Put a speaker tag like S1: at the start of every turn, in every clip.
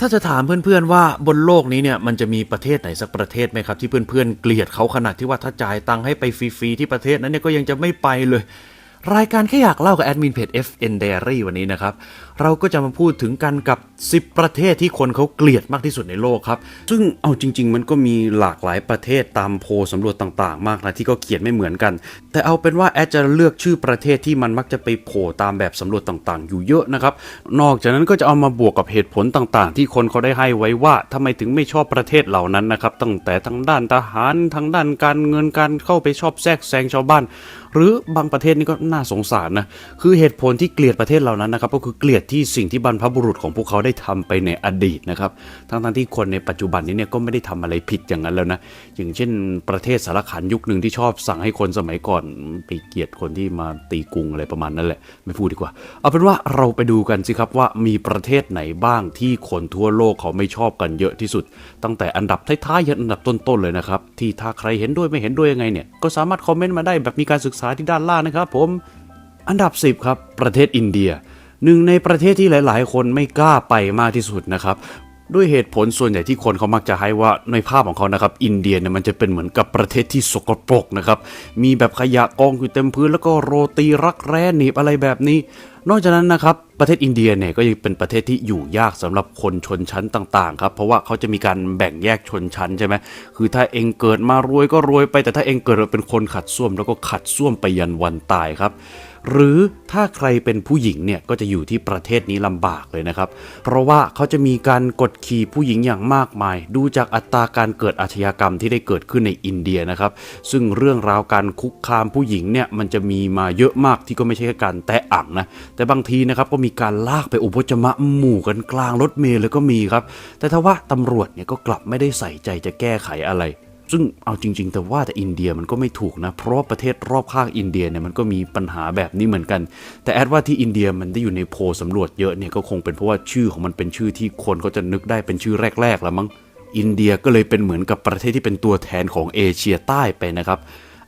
S1: ถ้าจะถามเพื่อนๆว่าบนโลกนี้เนี่ยมันจะมีประเทศไหนสักประเทศไหมครับ ที่เพื่อนๆเกลียดเขาขนาดที่ว่าถ้าจ่ายตังค์ให้ไปฟรีๆที่ประเทศนั้นเนี่ยก็ยังจะไม่ไปเลย รายการแค่อยากเล่ากับแอดมินเพจ FN Diary วันนี้นะครับ เราก็จะมาพูดถึงกันกับ 10 ประเทศที่คนเขาเกลียดมากที่สุดในโลกครับ ซึ่งเอาจริง ๆ มันก็มีหลากหลายประเทศตามโพลสำรวจต่างๆ มากนะที่ก็เขียนไม่เหมือนกัน แต่เอาเป็นว่าแอดจะเลือกชื่อประเทศที่มันมักจะไปโผล่ตามแบบสำรวจต่างๆ อยู่เยอะนะครับ นอกจากนั้นก็จะเอามาบวกกับเหตุผลต่างๆ ที่คนเขาได้ให้ไว้ว่าทำไมถึงไม่ชอบประเทศเหล่านั้นนะครับ ตั้งแต่ทางด้านทหารทางด้านการเงินการเข้าไปชอบแทรกแซงชาวบ้าน หรือบางประเทศนี่ก็น่าสงสารนะ คือเหตุผลที่เกลียดประเทศเหล่านั้นนะครับก็คือเกลียดที่สิ่งที่บรรพบุรุษของพวกเขาได้ทำไปในอดีตนะครับ ทั้งๆที่คนในปัจจุบันนี้เนี่ยก็ไม่ได้ทำอะไรผิดอย่างนั้นแล้วนะ อย่างเช่น ประเทศสารขันยุคหนึ่งที่ชอบสั่งให้คนสมัยก่อนไปเกลียดคนที่มาตีกรุงอะไรประมาณนั้นแหละ ไม่พูดดีกว่า เอาเป็นว่าเราไปดูกันสิครับว่ามีประเทศไหนบ้างที่คนทั่วโลกเขาไม่ชอบกันเยอะที่สุด ตั้งแต่อันดับท้ายๆยันอันดับต้นๆเลยนะครับที่ถ้าใครเห็นด้วยไม่เห็นด้วยยังไงเนี่ยก็สามารถคอมเมนต์มาได้แบบมีการศึกษาที่ด้านล่างนะครับ ผมอันดับ 10 ครับ ประเทศอินเดีย หนึ่งในประเทศที่หลาย ๆ คนไม่กล้าไปมากที่สุดนะครับด้วยเหตุผลส่วนใหญ่ที่คนเขามักจะให้ว่าในภาพของเขานะครับ อินเดียเนี่ยมันจะเป็นเหมือนกับประเทศที่สกปรกนะครับ มีแบบขยะกองอยู่เต็มพื้น แล้วก็โรตีรักแร้หนีบอะไรแบบนี้ นอกจากนั้นนะครับ ประเทศอินเดียเนี่ยก็ยังเป็นประเทศที่อยู่ยากสำหรับคนชนชั้นต่างๆครับเพราะว่าเขาจะมีการแบ่งแยกชนชั้นใช่ไหมคือถ้าเองเกิดมารวยก็รวยไปแต่ถ้าเองเกิดมาเป็นคนขัดส้วมแล้วก็ขัดส้วมไปยันวันตายครับ หรือถ้าใครเป็นผู้หญิงเนี่ยก็จะอยู่ที่ประเทศนี้ลำบากเลยนะครับ เพราะว่าเขาจะมีการกดขี่ผู้หญิงอย่างมากมาย ดูจากอัตราการเกิดอาชญากรรมที่ได้เกิดขึ้นในอินเดียนะครับ ซึ่งเรื่องราวการคุกคามผู้หญิงเนี่ยมันจะมีมาเยอะมากที่ก็ไม่ใช่แค่การแตะอ่างนะ แต่บางทีนะครับก็มีการลากไปอุปจมะหมู่กันกลางรถเมล์เลยก็มีครับ แต่ถ้าว่าตำรวจเนี่ยก็กลับไม่ได้ใส่ใจจะแก้ไขอะไร ซึ่งเอาจริง ๆ แต่ว่าแต่อินเดียมันก็ไม่ถูกนะ เพราะว่าประเทศรอบข้างอินเดียเนี่ยมันก็มีปัญหาแบบนี้เหมือนกัน แต่แอดว่าที่อินเดียมันได้อยู่ในโพลสำรวจเยอะเนี่ยก็คงเป็นเพราะว่าชื่อของมันเป็นชื่อที่คนก็จะนึกได้เป็นชื่อแรกๆแล้วมั้งอินเดียก็เลยเป็นเหมือนกับประเทศที่เป็นตัวแทนของเอเชียใต้ไปนะครับ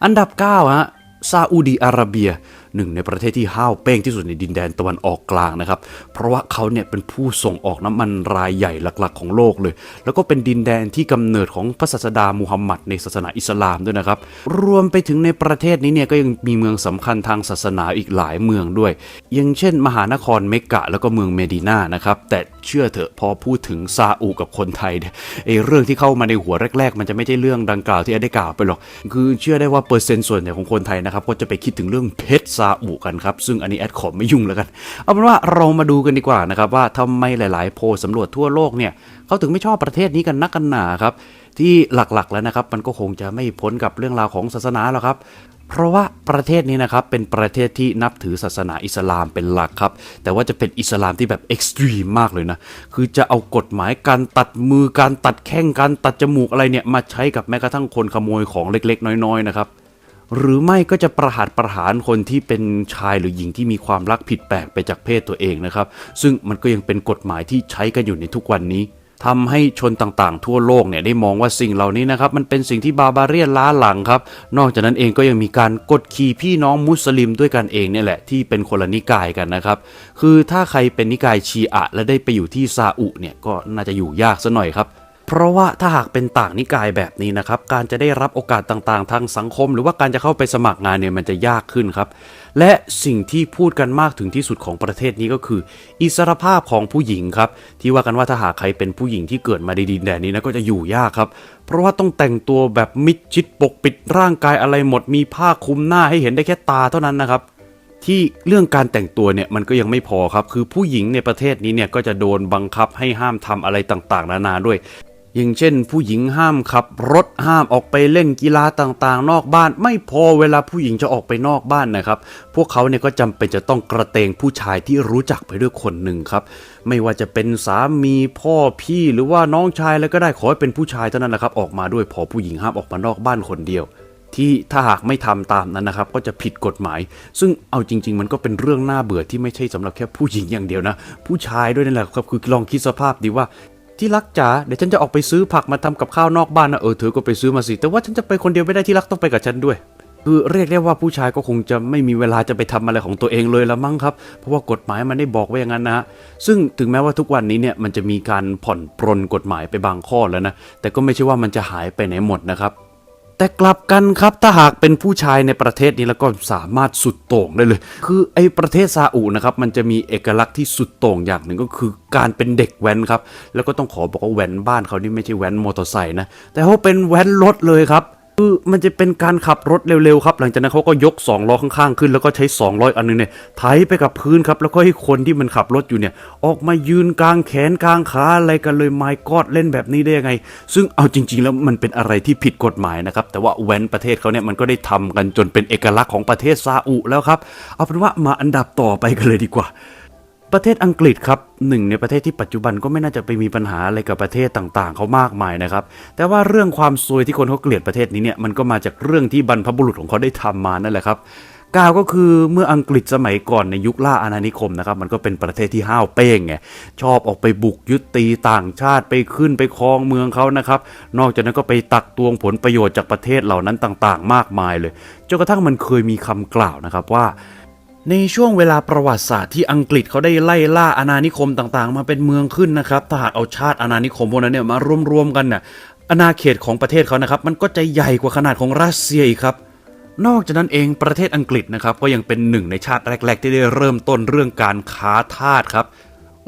S1: อันดับ9ฮะซาอุดีอาระเบีย หนึ่งในประเทศที่ห้าวเป้งที่สุดในดินแดนตะวันออกกลางนะครับ เพราะว่าเขาเนี่ยเป็นผู้ส่งออกน้ำมันรายใหญ่หลักๆ ของโลกเลย แล้วก็เป็นดินแดนที่กำเนิดของพระศาสดามูฮัมหมัดในศาสนาอิสลามด้วยนะครับ รวมไปถึงในประเทศนี้เนี่ยก็ยังมีเมืองสำคัญทางศาสนาอีกหลายเมืองด้วย อย่างเช่น มหานครเมกะ แล้วก็เมืองเมดินานะครับ แต่เชื่อเถอะพอพูดถึงซาอุกับคนไทยเนี่ยไอ้เรื่องที่เข้ามาในหัวแรก ๆ มันจะไม่ใช่เรื่องดังกล่าวที่ได้กล่าวไปหรอก คือเชื่อได้ว่าเปอร์เซ็นต์ส่วนใหญ่ของคนไทยนะครับก็จะไปคิดถึงเรื่องเพชรซาอุกันครับ ซึ่งอันนี้แอดขอไม่ยุ่งแล้วกัน เอาเป็นว่าเรามาดูกันดีกว่านะครับว่าทำไมหลาย ๆ โพลสำรวจทั่วโลกเนี่ยเขาถึงไม่ชอบประเทศนี้กันนักกันหนาครับ ที่หลักๆแล้วนะครับ มันก็คงจะไม่พ้นกับเรื่องราวของศาสนาหรอกครับเพราะว่าประเทศนี้นะครับเป็นประเทศที่นับถือศาสนาอิสลามเป็นหลักครับ แต่ว่าจะเป็นอิสลามที่แบบเอ็กซ์ตรีมมากเลยนะ คือจะเอากฎหมายการตัดมือการตัดแข้งการตัดจมูกอะไรเนี่ย มาใช้กับแม้กระทั่งคนขโมยของเล็กๆ น้อยๆนะครับ หรือไม่ก็จะประหารประหารคนที่เป็นชายหรือหญิงที่มีความรักผิดแปลกไปจากเพศตัวเองนะครับ ซึ่งมันก็ยังเป็นกฎหมายที่ใช้กันอยู่ในทุกวันนี้ทำให้ชนต่างๆ ทั่วโลกเนี่ยได้มองว่าสิ่งเหล่านี้นะครับ มันเป็นสิ่งที่บาบาเรียนล้าหลังครับ นอกจากนั้นเองก็ยังมีการกดขี่พี่น้องมุสลิมด้วยกันเองเนี่ยแหละที่เป็นคนละนิกายกันนะครับ คือถ้าใครเป็นนิกายชีอะและได้ไปอยู่ที่ซาอุเนี่ยก็น่าจะอยู่ยากซะหน่อยครับ เพราะว่าถ้าหากเป็นต่างนิกายแบบนี้นะครับ การจะได้รับโอกาสต่างๆ ทางสังคม หรือว่าการจะเข้าไปสมัครงานเนี่ยมันจะยากขึ้นครับ และสิ่งที่พูดกันมากถึงที่สุดของประเทศนี้ก็คือ อิสรภาพของผู้หญิงครับ ที่ว่ากันว่าถ้าหากใครเป็นผู้หญิงที่เกิดมาในดินแดนนี้นะก็จะอยู่ยากครับ เพราะว่าต้องแต่งตัวแบบมิดชิดปกปิดร่างกายอะไรหมด มีผ้าคลุมหน้าให้เห็นได้แค่ตาเท่านั้นนะครับที่เรื่องการแต่งตัวเนี่ยมันก็ยังไม่พอครับ คือผู้หญิงในประเทศนี้เนี่ยก็จะโดนบังคับให้ห้ามทำอะไรต่างๆ นานาด้วย อย่างเช่น ผู้หญิงห้ามขับรถห้ามออกไปเล่นกีฬาต่างๆ นอกบ้าน ไม่พอเวลาผู้หญิงจะออกไปนอกบ้านนะครับ พวกเขาเนี่ยก็จำเป็นจะต้องกระเตงผู้ชายที่รู้จักไปด้วยคนหนึ่งครับ ไม่ว่าจะเป็นสามีพ่อพี่หรือว่าน้องชายแล้วก็ได้ขอให้เป็นผู้ชายเท่านั้นแหละครับออกมาด้วยพอผู้หญิงห้ามออกมานอกบ้านคนเดียวที่ถ้าหากไม่ทำตามนั้นนะครับ ก็จะผิดกฎหมาย ซึ่งเอาจริง ๆ มันก็เป็นเรื่องน่าเบื่อที่ไม่ใช่สำหรับแค่ผู้หญิงอย่างเดียวนะ ผู้ชายด้วยนั่นแหละครับคือลองคิดสภาพดีว่า ที่รักจ๋าเดี๋ยวฉันจะออกไปซื้อผักมาทำกับข้าวนอกบ้านนะเออเธอก็ไปซื้อมาสิแต่ว่าฉันจะไปคนเดียวไม่ได้ที่รักต้องไปกับฉันด้วย คือเรียกได้ว่าผู้ชายก็คงจะไม่มีเวลาจะไปทำอะไรของตัวเองเลยละมั้งครับ เพราะว่ากฎหมายมันได้บอกไว้อย่างนั้นนะฮะซึ่งถึงแม้ว่าทุกวันนี้เนี่ยมันจะมีการผ่อนปรนกฎหมายไปบางข้อแล้วนะแต่ก็ไม่ใช่ว่ามันจะหายไปไหนหมดนะครับ แต่กลับกันครับถ้าหากเป็นผู้ชายในประเทศนี้แล้วก็สามารถสุดโต่งได้เลย คือไอ้ประเทศซาอุนะครับมันจะมีเอกลักษณ์ที่สุดโต่งอย่างหนึ่งก็คือการเป็นเด็กแว้นครับแล้วก็ต้องขอบอกว่าแว้นบ้านเขานี่ไม่ใช่แว้นมอเตอร์ไซค์นะแต่เขาเป็นแว้นรถเลยครับ คือมันจะเป็นการขับรถเร็วๆครับ หลังจากนั้นเขาก็ยก2ล้อข้างๆขึ้น แล้วก็ใช้2ล้ออันนึงเนี่ยไถไปกับพื้นครับ แล้วก็ให้คนที่มันขับรถอยู่เนี่ย ออกมายืนกลางแขนกลางขาอะไรกันเลยไม่กอดเล่นแบบนี้ได้ยังไง ซึ่งเอาจริง ๆ แล้วมันเป็นอะไรที่ผิดกฎหมายนะครับ แต่ว่าแว้นประเทศเขาเนี่ยมันก็ได้ทำกันจนเป็นเอกลักษณ์ของประเทศซาอุแล้วครับ เอาเป็นว่ามาอันดับต่อไปกันเลยดีกว่า ประเทศอังกฤษครับหนึ่งในประเทศที่ปัจจุบันก็ไม่น่าจะไปมีปัญหาอะไรกับประเทศต่างๆ เขามากมายนะครับ แต่ว่าเรื่องความซวยที่คนเขาเกลียดประเทศนี้เนี่ยมันก็มาจากเรื่องที่บรรพบุรุษของเขาได้ทำมานั่นแหละครับกล่าวก็คือเมื่ออังกฤษสมัยก่อนในยุคล่าอาณานิคมนะครับมันก็เป็นประเทศที่ห้าวเป้งไงชอบออกไปบุกยึดตีต่างชาติไปขึ้นไปครองเมืองเขานะครับนอกจากนั้นก็ไปตักตวงผลประโยชน์จากประเทศเหล่านั้นต่างๆ มากมายเลยจนกระทั่งมันเคยมีคำกล่าวนะครับว่า ในช่วงเวลาประวัติศาสตร์ที่อังกฤษเขาได้ไล่ล่าอาณานิคมต่างๆ มาเป็นเมืองขึ้นนะครับถ้าหากเอาชาติอาณานิคมพวกนั้นเนี่ยมารวมๆกันน่ะอาณาเขตของประเทศเขานะครับ มันก็จะใหญ่กว่าขนาดของรัสเซียอีกครับ นอกจากนั้นเองประเทศอังกฤษนะครับก็ยังเป็นหนึ่งในชาติแรก ๆ ที่ได้เริ่มต้นเรื่องการค้าทาสครับ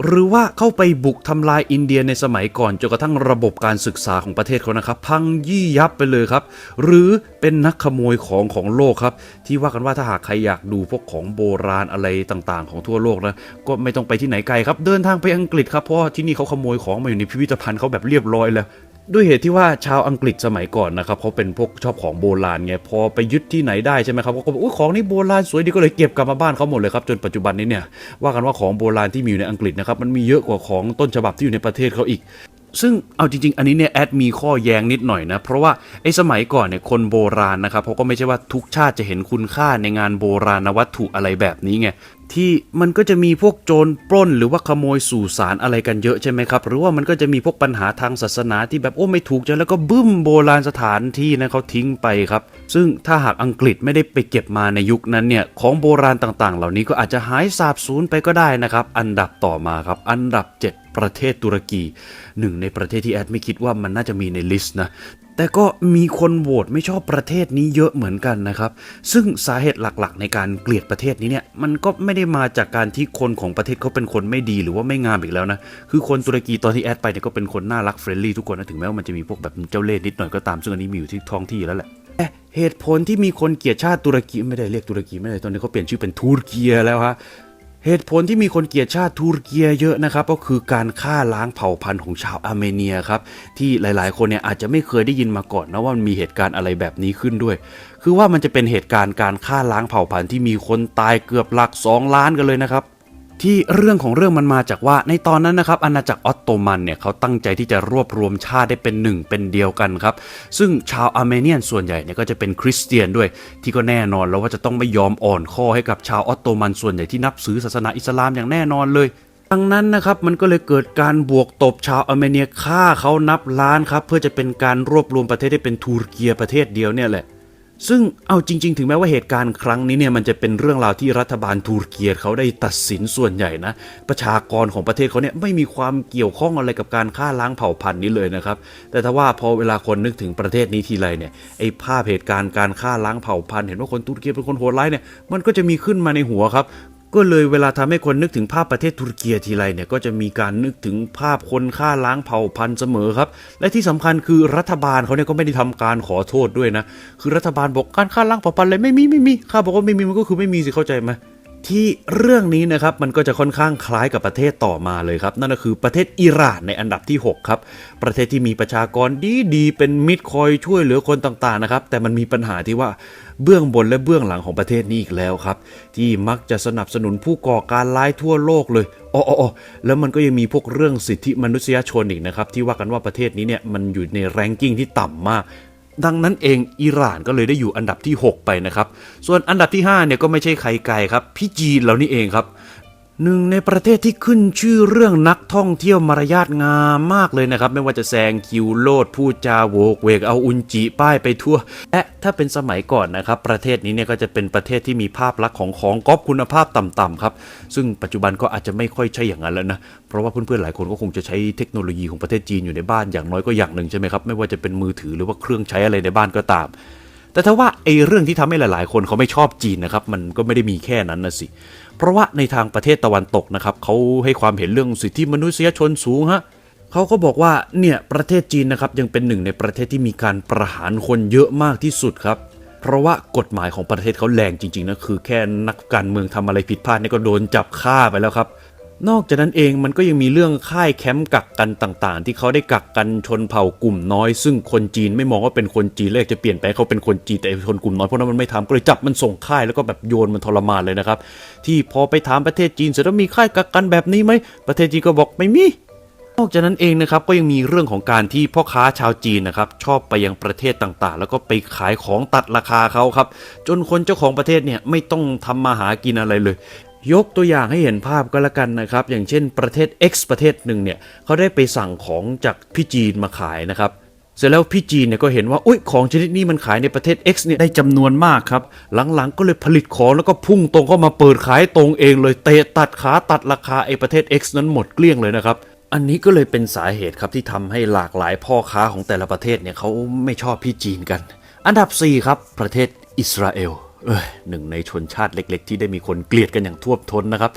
S1: หรือว่าเข้าไปบุกทำลายอินเดียในสมัยก่อนจนกระทั่งระบบการศึกษาของประเทศเขานะครับ พังยี่ยับไปเลยครับ หรือเป็นนักขโมยของของโลกครับ ที่ว่ากันว่าถ้าหากใครอยากดูพวกของโบราณอะไรต่างๆ ของทั่วโลกนะก็ไม่ต้องไปที่ไหนไกลครับ เดินทางไปอังกฤษครับเพราะที่นี่เขาขโมยของมาอยู่ในพิพิธภัณฑ์เขาแบบเรียบร้อยแล้ว ด้วยเหตุที่ว่าชาวอังกฤษสมัยก่อนนะครับเขาเป็นพวกชอบของโบราณไงพอไปยึดที่ไหนได้ใช่ไหมครับเขาก็บอกอุ้ยของนี่โบราณสวยดีก็เลยเก็บกลับมาบ้านเขาหมดเลยครับจนปัจจุบันนี้เนี่ยว่ากันว่าของโบราณที่มีอยู่ในอังกฤษนะครับมันมีเยอะกว่าของต้นฉบับที่อยู่ในประเทศเขาอีกซึ่งเอาจริง ๆ อันนี้เนี่ยแอดมีข้อแย้งนิดหน่อยนะ เพราะว่าไอ้สมัยก่อนเนี่ยคนโบราณนะครับเขาก็ไม่ใช่ว่าทุกชาติจะเห็นคุณค่าในงานโบราณวัตถุอะไรแบบนี้ไง ที่มันก็จะมีพวกโจรปล้น หรือว่าขโมยสู่สารอะไรกันเยอะใช่ไหมครับ หรือว่ามันก็จะมีพวกปัญหาทางศาสนาที่แบบโอ้ไม่ถูกใจแล้วก็บึ้มโบราณสถานที่นะเขาทิ้งไปครับ ซึ่งถ้าหากอังกฤษไม่ได้ไปเก็บมาในยุคนั้นเนี่ยของโบราณต่างๆ เหล่านี้ก็อาจจะหายสาบสูญไปก็ได้นะครับอันดับต่อมาครับ อันดับ 7 ประเทศตุรกีหนึ่งในประเทศที่แอดไม่คิดว่ามันน่าจะมีในลิสต์นะ แต่ก็มีคนโหวตไม่ชอบประเทศนี้เยอะเหมือนกันนะครับ ซึ่งสาเหตุหลักๆ ในการเกลียดประเทศนี้เนี่ย มันก็ไม่ได้มาจากการที่คนของประเทศเขาเป็นคนไม่ดีหรือว่าไม่งามอีกแล้วนะ คือคนตุรกีตอนที่แอดไปเนี่ยก็เป็นคนน่ารักเฟรนลี่ทุกคนนะ ถึงแม้ว่ามันจะมีพวกแบบเจ้าเล่ห์นิดหน่อยก็ตาม ซึ่งอันนี้มีอยู่ที่ท้องที่แล้วแหละเหตุผลที่มีคนเกลียดชาติตุรกีไม่ได้เรียกตุรกีไม่ได้ตอนนี้เขาเปลี่ยนชื่อเป็นทูรเกียแล้วฮะ เหตุผลที่มีคนเกลียดชาติทูรเกียเยอะนะครับก็คือการฆ่าล้างเผ่าพันธุ์ของชาวอาร์เมเนียครับที่หลายๆ คนเนี่ยอาจจะไม่เคยได้ยินมาก่อนนะว่ามันมีเหตุการณ์อะไรแบบนี้ขึ้นด้วย คือว่ามันจะเป็นเหตุการณ์การฆ่าล้างเผ่าพันธุ์ที่มีคนตายเกือบหลัก 2 ล้านกันเลยนะครับ ที่เรื่องของเรื่องมันมาจากว่าในตอนนั้นนะครับอาณาจักรออตโตมันเนี่ยเขาตั้งใจที่จะรวบรวมชาติได้เป็นหนึ่งเป็นเดียวกันครับ ซึ่งชาวอาร์เมเนียนส่วนใหญ่เนี่ยก็จะเป็นคริสเตียนด้วย ที่ก็แน่นอนแล้วว่าจะต้องไม่ยอมอ่อนข้อให้กับชาวออตโตมันส่วนใหญ่ที่นับถือศาสนาอิสลามอย่างแน่นอนเลยดังนั้นนะครับมันก็เลยเกิดการบวกตบชาวอาร์เมเนียฆ่าเขานับล้านครับเพื่อจะเป็นการรวบรวมประเทศให้เป็นทูรเกียประเทศเดียวเนี่ยแหละ ซึ่งเอาจริง ๆ ถึงแม้ว่าเหตุการณ์ครั้งนี้เนี่ยมันจะเป็นเรื่องราวที่รัฐบาลทูรเกียเขาได้ตัดสินส่วนใหญ่นะ ประชากรของประเทศเขาเนี่ยไม่มีความเกี่ยวข้องอะไรกับการฆ่าล้างเผ่าพันธุ์นี้เลยนะครับ แต่ถ้าว่าพอเวลาคนนึกถึงประเทศนี้ทีไรเนี่ยไอ้ภาพเหตุการณ์การฆ่าล้างเผ่าพันธุ์เห็นว่าคนตุรกีเป็นคนโหดร้ายเนี่ยมันก็จะมีขึ้นมาในหัวครับ ก็เลยเวลาทำให้คนนึกถึงภาพประเทศตุรกีทีไรเนี่ยก็จะมีการนึกถึงภาพคนฆ่าล้างเผ่าพันธุ์เสมอครับ และที่สำคัญคือรัฐบาลเขาเนี่ยก็ไม่ได้ทำการขอโทษด้วยนะ คือรัฐบาลบอกการฆ่าล้างเผ่าพันธุ์เลยไม่มีไม่มีข้าบอกว่าไม่มีมันก็คือไม่มีสิเข้าใจไหม ที่เรื่องนี้นะครับมันก็จะค่อนข้างคล้ายกับประเทศต่อมาเลยครับ นั่นก็คือประเทศอิหร่านในอันดับที่ 6 ครับ ประเทศที่มีประชากรดีดีๆเป็นมิตรคอยช่วยเหลือคนต่างๆนะครับ แต่มันมีปัญหาที่ว่าเบื้องบนและเบื้องหลังของประเทศนี้อีกแล้วครับ ที่มักจะสนับสนุนผู้ก่อการร้ายทั่วโลกเลยอ๋ออแล้วมันก็ยังมีพวกเรื่องสิทธิมนุษยชนอีกนะครับที่ว่ากันว่าประเทศนี้เนี่ยมันอยู่ในแรงกิ้งที่ต่ำมาก ดังนั้นเองอิหร่านก็เลยได้อยู่อันดับที่ 6 ไปนะครับ ส่วนอันดับที่5เนี่ยก็ไม่ใช่ใครไกลครับพี่จีนเรานี่เองครับ หนึ่งในประเทศที่ขึ้นชื่อเรื่องนักท่องเที่ยวมารยาทงามมากเลยนะครับ ไม่ว่าจะแซงคิวโลดพูดจาโวกเวกเอาอุนจิป้ายไปทั่ว และถ้าเป็นสมัยก่อนนะครับ ประเทศนี้เนี่ยก็จะเป็นประเทศที่มีภาพลักษณ์ของของก๊อปคุณภาพต่ำๆครับ ซึ่งปัจจุบันก็อาจจะไม่ค่อยใช่อย่างนั้นแล้วนะ เพราะว่าเพื่อนๆหลายคนก็คงจะใช้เทคโนโลยีของประเทศจีนอยู่ในบ้านอย่างน้อยก็อย่างหนึ่งใช่ไหมครับไม่ว่าจะเป็นมือถือหรือว่าเครื่องใช้อะไรในบ้านก็ตาม แต่ถ้าว่าไอ้เรื่องที่ทำให้หลายๆ คนเขาไม่ชอบจีนนะครับมันก็ไม่ได้มีแค่นั้นนะสิ เพราะว่าในทางประเทศตะวันตกนะครับเขาให้ความเห็นเรื่องสิทธิมนุษยชนสูงฮะเขาก็บอกว่าเนี่ยประเทศจีนนะครับยังเป็นหนึ่งในประเทศที่มีการประหารคนเยอะมากที่สุดครับเพราะว่ากฎหมายของประเทศเขาแรงจริงๆนะคือแค่นักการเมืองทำอะไรผิดพลาดเนี่ยก็โดนจับฆ่าไปแล้วครับ นอกจากนั้นเองมันก็ยังมีเรื่องค่ายแคมป์กักกันต่างๆ ที่เขาได้กักกันชนเผ่ากลุ่มน้อย ซึ่งคนจีนไม่มองว่าเป็นคนจีนเลยากจะเปลี่ยนแปลงเขาเป็นคนจีนแต่ชนกลุ่มน้อยพวกนั้นมันไม่ทำก็เลยจับมันส่งค่ายแล้วก็แบบโยนมันทรมานเลยนะครับ ที่พอไปถามประเทศจีนเสร็จแล้วมีค่ายกักกันแบบนี้ไหมประเทศจีนก็บอกไม่มีนอกจากนั้นเองนะครับก็ยังมีเรื่องของการที่พ่อค้าชาวจีนนะครับชอบไปยังประเทศต่างๆ แล้วก็ไปขายของตัดราคาเขาครับ จนคนเจ้าของประเทศเนี่ยไม่ต้องทำมาหากินอะไรเลย ยกตัวอย่างให้เห็นภาพก็แล้วกันนะครับ อย่างเช่นประเทศ X ประเทศหนึ่งเนี่ยเขาได้ไปสั่งของจากพี่จีนมาขายนะครับเสร็จแล้วพี่จีนเนี่ยก็เห็นว่าอุ้ยของชนิดนี้มันขายในประเทศ X เนี่ยได้จำนวนมากครับ หลังๆ ก็เลยผลิตของแล้วก็พุ่งตรงเข้ามาเปิดขายตรงเองเลยเตะตัดขาตัดราคาไอ้ประเทศ X นั้นหมดเกลี้ยงเลยนะครับ อันนี้ก็เลยเป็นสาเหตุครับที่ทำให้หลากหลายพ่อค้าของแต่ละประเทศเนี่ยเขาไม่ชอบพี่จีนกัน อันดับ 4 ครับประเทศอิสราเอล เอ้ยหนึ่งในชนชาติเล็ก ๆ ที่ได้มีคนเกลียดกันอย่างท่วมท้นนะครับ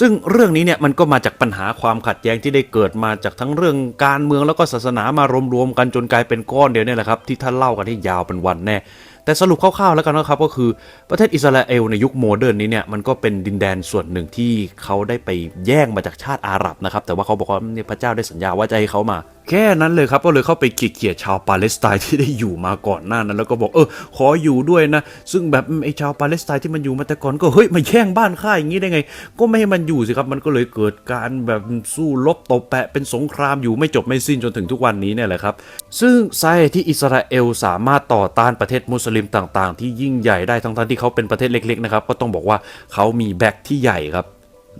S1: ซึ่งเรื่องนี้เนี่ยมันก็มาจากปัญหาความขัดแย้งที่ได้เกิดมาจากทั้งเรื่องการเมืองแล้วก็ศาสนามารวมๆกันจนกลายเป็นก้อนเดียวเนี่ยแหละครับที่ท่านเล่ากันที่ยาวเป็นวันแน่แต่สรุปคร่าวๆแล้วกันนะครับก็คือประเทศอิสราเอลในยุคโมเดิร์นนี้เนี่ยมันก็เป็นดินแดนส่วนหนึ่งที่เขาได้ไปแย่งมาจากชาติอาหรับนะครับแต่ว่าเขาบอกว่าเนี่ยพระเจ้าได้สัญญาว่าจะให้เขามา แค่นั้นเลยครับก็เลยเข้าไปเกลียดชาวปาเลสไตน์ที่ได้อยู่มาก่อนหน้านั้น แล้วก็บอกเออขออยู่ด้วยนะ ซึ่งแบบไอ้ชาวปาเลสไตน์ที่มันอยู่มาแต่ก่อนก็เฮ้ยมาแย่งบ้านข้าอย่างนี้ได้ไง ก็ไม่ให้มันอยู่สิครับมันก็เลยเกิดการแบบสู้รบตบแปะเป็นสงครามอยู่ไม่จบไม่สิ้นจนถึงทุกวันนี้เนี่ยแหละครับ ซึ่งสาเหตุที่อิสราเอลสามารถต่อต้านประเทศมุสลิมต่าง ๆ ที่ยิ่งใหญ่ได้ทั้งๆที่เขาเป็นประเทศเล็กๆนะครับก็ต้องบอกว่าเขามีแบ็คที่ใหญ่ครับ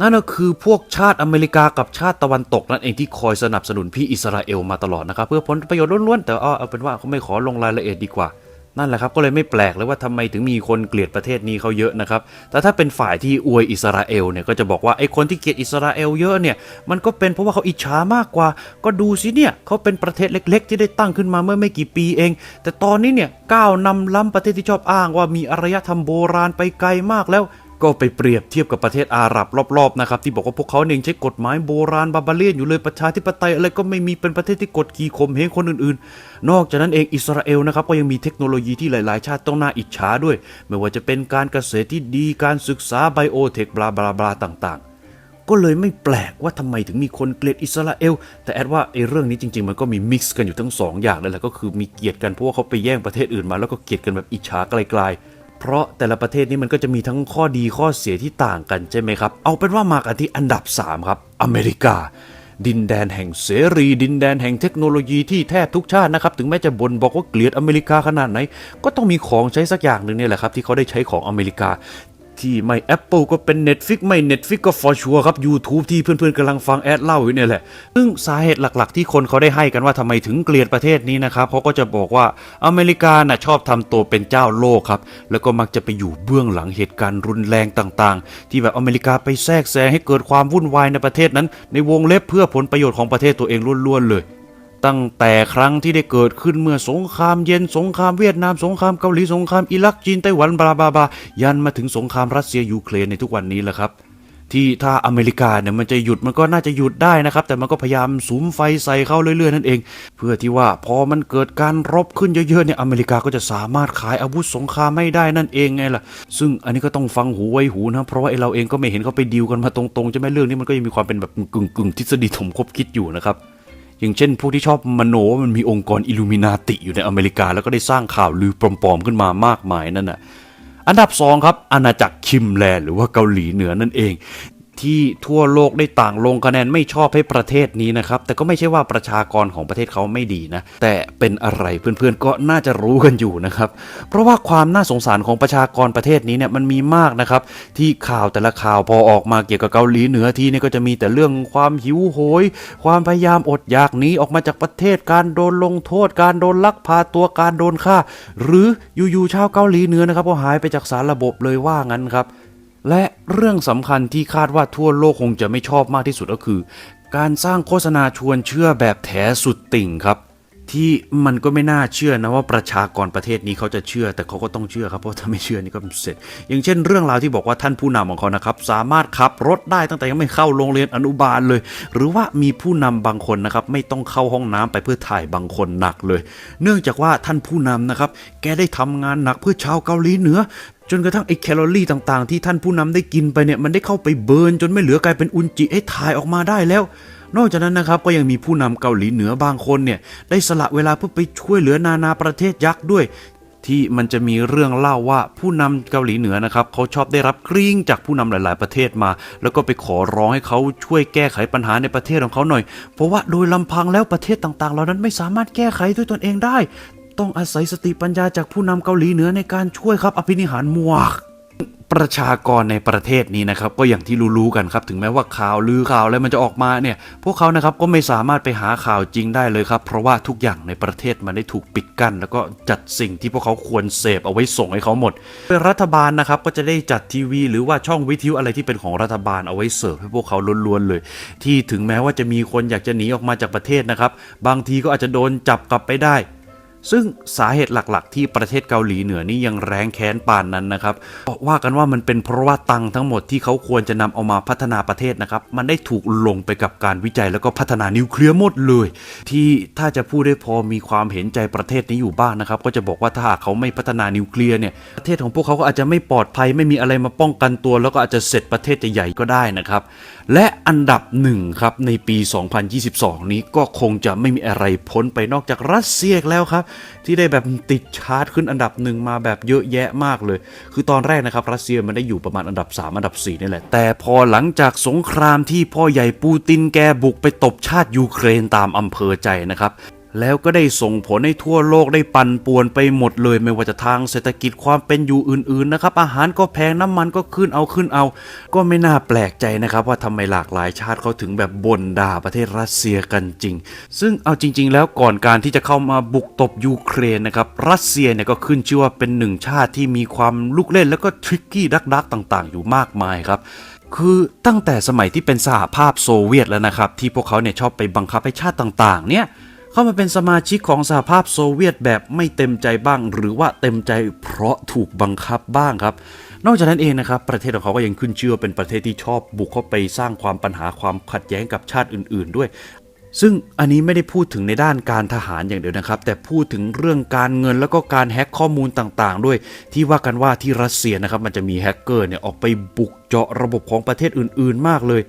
S1: นั่นก็คือพวกชาติอเมริกากับชาติตะวันตกนั่นเองที่คอยสนับสนุนพี่อิสราเอลมาตลอดนะครับ เพื่อผลประโยชน์ล้วนๆแต่เอาเอาเป็นว่าเขาไม่ขอลงรายละเอียดดีกว่านั่นแหละครับก็เลยไม่แปลกเลยว่าทำไมถึงมีคนเกลียดประเทศนี้เขาเยอะนะครับ แต่ถ้าเป็นฝ่ายที่อวยอิสราเอลเนี่ยก็จะบอกว่าไอ้คนที่เกลียดอิสราเอลเยอะเนี่ยมันก็เป็นเพราะว่าเขาอิจฉามากกว่า ก็ดูสิเนี่ยเขาเป็นประเทศเล็ก ๆ ที่ได้ตั้งขึ้นมาเมื่อไม่กี่ปีเอง แต่ตอนนี้เนี่ยก้าวนำล้ำประเทศที่ชอบอ้างว่ามีอารยธรรมโบราณไปไกลมากแล้ว ก็ไปเปรียบเทียบกับประเทศอาหรับรอบๆนะครับที่บอกว่าพวกเขาเองใช้กฎหมายโบราณบาบาเลียนอยู่เลยประชาธิปไตยอะไรก็ไม่มีเป็นประเทศที่กดขี่ข่มเหงคนอื่นๆ นอกจากนั้นเองอิสราเอลนะครับก็ยังมีเทคโนโลยีที่หลายๆ ชาติต้องน่าอิจฉาด้วย ไม่ว่าจะเป็นการเกษตรที่ดีการศึกษาไบโอเทคบลาบลาบลาต่างๆ ก็เลยไม่แปลกว่าทำไมถึงมีคนเกลียดอิสราเอล แต่แอดว่าไอ้เรื่องนี้จริง ๆ มันก็มีมิกซ์กันอยู่ทั้งสองอย่างเลยแหละก็คือมีเกลียดกันเพราะว่าเขาไปแย่งประเทศอื่นมาแล้วก็เกลียดกันแบบอิจฉาไกลๆ เพราะแต่ละประเทศนี้มันก็จะมีทั้งข้อดีข้อเสียที่ต่างกันใช่ไหมครับ เอาเป็นว่ามากันที่อันดับ 3 ครับ อเมริกา ดินแดนแห่งเสรี ดินแดนแห่งเทคโนโลยีที่แทบทุกชาตินะครับ ถึงแม้จะบ่นบอกว่าเกลียดอเมริกาขนาดไหน ก็ต้องมีของใช้สักอย่างหนึ่งเนี่ยแหละครับที่เขาได้ใช้ของอเมริกา ที่ไม่ Apple ก็เป็น Netflix ไม่ Netflix ก็ for sure ครับ YouTube ที่เพื่อนๆกำลังฟังแอดเล่าอยู่เนี่ยแหละ ซึ่งสาเหตุหลักๆ ที่คนเขาได้ให้กันว่าทำไมถึงเกลียดประเทศนี้นะครับเขาก็จะบอกว่าอเมริกาน่ะชอบทำตัวเป็นเจ้าโลกครับ แล้วก็มักจะไปอยู่เบื้องหลังเหตุการณ์รุนแรงต่างๆ ที่แบบอเมริกาไปแทรกแซงให้เกิดความวุ่นวายในประเทศนั้น ในวงเล็บเพื่อผลประโยชน์ของประเทศตัวเองล้วนๆเลย ตั้งแต่ครั้งที่ได้เกิดขึ้นเมื่อสงครามเย็นสงครามเวียดนามสงครามเกาหลีสงครามอิรักจีนไต้หวันบลาบลาบลายันมาถึงสงครามรัสเซียยูเครนในทุกวันนี้แหละครับ ที่ถ้าอเมริกาเนี่ยมันจะหยุดมันก็น่าจะหยุดได้นะครับ แต่มันก็พยายามสุมไฟใส่เข้าเรื่อยๆนั่นเอง เพื่อที่ว่าพอมันเกิดการรบขึ้นเยอะๆเนี่ยอเมริกาก็จะสามารถขายอาวุธสงครามไม่ได้นั่นเองไงล่ะ ซึ่งอันนี้ก็ต้องฟังหูไว้หูนะเพราะว่าไอเราเองก็ไม่เห็นเขาไปดีลกันมาตรงๆใช่ไหมเรื่องนี้มันก็ยังมีความเป็นแบบกึ่งๆทฤษฎีถมคบคิดอยู่นะครับ อย่างเช่นพวกที่ชอบมโนว่ามันมีองค์กรอิลูมินาติอยู่ในอเมริกา แล้วก็ได้สร้างข่าวลือปลอมๆขึ้นมามากมายนั่นน่ะอันดับ 2 ครับอาณาจักรคิมแลนหรือว่าเกาหลีเหนือนั่นเอง ที่ทั่วโลกได้ต่างลงคะแนนไม่ชอบให้ประเทศนี้นะครับ แต่ก็ไม่ใช่ว่าประชากรของประเทศเขาไม่ดีนะ แต่เป็นอะไรเพื่อนๆก็น่าจะรู้กันอยู่นะครับ เพราะว่าความน่าสงสารของประชากรประเทศนี้เนี่ยมันมีมากนะครับ ที่ข่าวแต่ละข่าวพอออกมาเกี่ยวกับเกาหลีเหนือทีเนี่ยก็จะมีแต่เรื่องความหิวโหย ความพยายามอดอยากหนีออกมาจากประเทศการโดนลงโทษ การโดนลักพาตัวการโดนฆ่า หรืออยู่ๆชาวเกาหลีเหนือนะครับก็หายไปจากสารระบบเลยว่างั้นครับ และเรื่องสำคัญที่คาดว่าทั่วโลกคงจะไม่ชอบมากที่สุดก็คือ การสร้างโฆษณาชวนเชื่อแบบแถสุดติ่งครับ ที่มันก็ไม่น่าเชื่อนะว่าประชากรประเทศนี้เขาจะเชื่อ แต่เขาก็ต้องเชื่อครับเพราะถ้าไม่เชื่อนี่ก็เสร็จ อย่างเช่นเรื่องราวที่บอกว่าท่านผู้นำของเขานะครับสามารถขับรถได้ตั้งแต่ยังไม่เข้าโรงเรียนอนุบาลเลย หรือว่ามีผู้นำบางคนนะครับไม่ต้องเข้าห้องน้ำไปเพื่อถ่ายบางคนหนักเลย เนื่องจากว่าท่านผู้นำนะครับแกได้ทำงานหนักเพื่อชาวเกาหลีเหนือจนกระทั่งไอ้แคลอรี่ต่างๆ ที่ท่านผู้นำได้กินไปเนี่ยมันได้เข้าไปเบิร์นจนไม่เหลือกลายเป็นอุจจิให้ถ่ายออกมาได้แล้ว นอกจากนั้นนะครับก็ยังมีผู้นำเกาหลีเหนือบางคนเนี่ยได้สละเวลาเพื่อไปช่วยเหลือนานาประเทศยักษ์ด้วย ที่มันจะมีเรื่องเล่าว่าผู้นำเกาหลีเหนือนะครับเขาชอบได้รับกริ้งจากผู้นำหลาย ๆ ประเทศมา แล้วก็ไปขอร้องให้เขาช่วยแก้ไขปัญหาในประเทศของเขาหน่อย เพราะว่าโดยลำพังแล้วประเทศต่าง ๆ เหล่านั้นไม่สามารถแก้ไขด้วยตนเองได้ ต้องอาศัยสติปัญญาจากผู้นำเกาหลีเหนือในการช่วยครับอภินิหารมวก ประชากรในประเทศนี้นะครับก็อย่างที่รู้ๆกันครับ ถึงแม้ว่าข่าวลือข่าวอะไรมันจะออกมาเนี่ย พวกเขานะครับก็ไม่สามารถไปหาข่าวจริงได้เลยครับ เพราะว่าทุกอย่างในประเทศมันได้ถูกปิดกั้น แล้วก็จัดสิ่งที่พวกเขาควรเสพเอาไว้ส่งให้เขาหมดโดยรัฐบาลนะครับก็จะได้จัดทีวี หรือว่าช่องวิทยุอะไรที่เป็นของรัฐบาลเอาไว้เสิร์ฟให้พวกเขาล้วนๆเลย ที่ถึงแม้ว่าจะมีคนอยากจะหนีออกมาจากประเทศนะครับบางทีก็อาจจะโดนจับกลับไปได้ ซึ่งสาเหตุหลักๆ ที่ประเทศเกาหลีเหนือนี่ยังแรงแค้นป่านนั้นนะครับว่ากันว่ามันเป็นเพราะว่าตังทั้งหมดที่เขาควรจะนำเอามาพัฒนาประเทศนะครับ มันได้ถูกลงไปกับการวิจัยแล้วก็พัฒนานิวเคลียร์หมดเลย ที่ถ้าจะพูดได้พอมีความเห็นใจประเทศนี้อยู่บ้างนะครับ ก็จะบอกว่าถ้าหากเขาไม่พัฒนานิวเคลียร์เนี่ยประเทศของพวกเขาก็อาจจะไม่ปลอดภัยไม่มีอะไรมาป้องกันตัว แล้วก็อาจจะเสร็จประเทศจะใหญ่ก็ได้นะครับ และอันดับหนึ่งครับในปี 2022 นี้ก็คงจะไม่มีอะไรพ้นไปนอกจากรัสเซียแล้วครับที่ได้แบบติดชาร์ตขึ้นอันดับหนึ่งมาแบบเยอะแยะมากเลย คือตอนแรกนะครับรัสเซียมันได้อยู่ประมาณอันดับ 3 อันดับ4นี่แหละ แต่พอหลังจากสงครามที่พ่อใหญ่ปูตินแกบุกไปตบชาติยูเครนตามอำเภอใจนะครับ แล้วก็ได้ส่งผลให้ทั่วโลกได้ปั่นป่วนไปหมดเลย ไม่ว่าจะทางเศรษฐกิจความเป็นอยู่อื่นๆนะครับ อาหารก็แพงน้ำมันก็ขึ้นเอาขึ้นเอา ก็ไม่น่าแปลกใจนะครับ ว่าทำไมหลากหลายชาติเขาถึงแบบบ่นด่าประเทศรัสเซียกันจริง ซึ่งเอาจริง ๆ แล้วก่อนการที่จะเข้ามาบุกตบยูเครนนะครับรัสเซียเนี่ยก็ขึ้นชื่อว่าเป็นหนึ่งชาติที่มีความลูกเล่นแล้วก็ทริกกี้ดักๆต่าง ๆ อยู่มากมายครับคือตั้งแต่สมัยที่เป็นสหภาพโซเวียตแล้วนะครับ ที่พวกเขาเนี่ยชอบไปบังคับให้ชาติต่างๆ เนี่ย เข้ามาเป็นสมาชิกของสหภาพโซเวียตแบบไม่เต็มใจบ้าง หรือว่าเต็มใจเพราะถูกบังคับบ้างครับ นอกจากนั้นเองนะครับประเทศของเขาก็ยังขึ้นชื่อเป็นประเทศที่ชอบบุกเข้าไปสร้างความปัญหาความขัดแย้งกับชาติอื่น ๆ ด้วย ซึ่งอันนี้ไม่ได้พูดถึงในด้านการทหารอย่างเดียวนะครับ แต่พูดถึงเรื่องการเงินแล้วก็การแฮ็กข้อมูลต่างๆ ด้วย ที่ว่ากันว่าที่รัสเซียนะครับมันจะมีแฮกเกอร์เนี่ยออกไปบุกเจาะระบบของประเทศอื่น ๆ มากเลย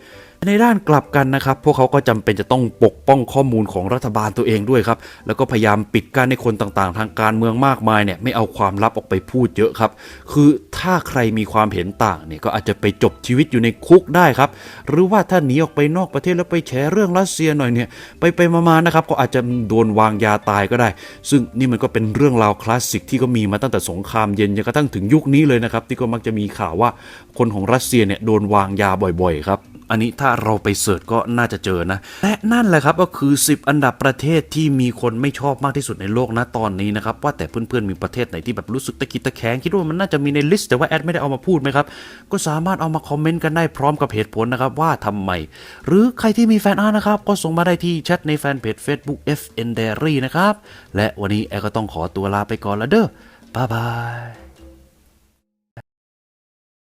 S1: ในด้านกลับกันนะครับ พวกเขาก็จำเป็นจะต้องปกป้องข้อมูลของรัฐบาลตัวเองด้วยครับ แล้วก็พยายามปิดกั้นให้คนต่างๆ ทางการเมืองมากมายเนี่ยไม่เอาความลับออกไปพูดเยอะครับ คือถ้าใครมีความเห็นต่างเนี่ยก็อาจจะไปจบชีวิตอยู่ในคุกได้ครับ หรือว่าถ้าหนีออกไปนอกประเทศแล้วไปแฉเรื่องรัสเซียหน่อยเนี่ยไปไปๆมาๆนะครับก็อาจจะโดนวางยาตายก็ได้ ซึ่งนี่มันก็เป็นเรื่องราวคลาสสิกที่ก็มีมาตั้งแต่สงครามเย็นจนกระทั่งถึงยุคนี้เลยนะครับที่ก็มักจะมีข่าวว่าคนของรัสเซียเนี่ยโดนวางยาบ่อยๆครับ อันนี้ถ้าเราไปเสิร์ชก็น่าจะเจอนะ และนั่นแหละครับก็คือ 10 อันดับประเทศที่มีคนไม่ชอบมากที่สุดในโลกนะตอนนี้นะครับ ว่าแต่เพื่อนๆมีประเทศไหนที่แบบรู้สึกตะกิดตะแคงคิดว่ามันน่าจะมีในลิสต์แต่ว่าแอดไม่ได้เอามาพูดไหมครับ ก็สามารถเอามาคอมเมนต์กันได้พร้อมกับเหตุผลนะครับว่าทำไม หรือใครที่มีแฟนอาร์ตนะครับก็ส่งมาได้ที่แชทในแฟนเพจ Facebook FN Diary นะครับและวันนี้แอดก็ต้องขอตัวลาไปก่อนละเด้อบ๊ายบาย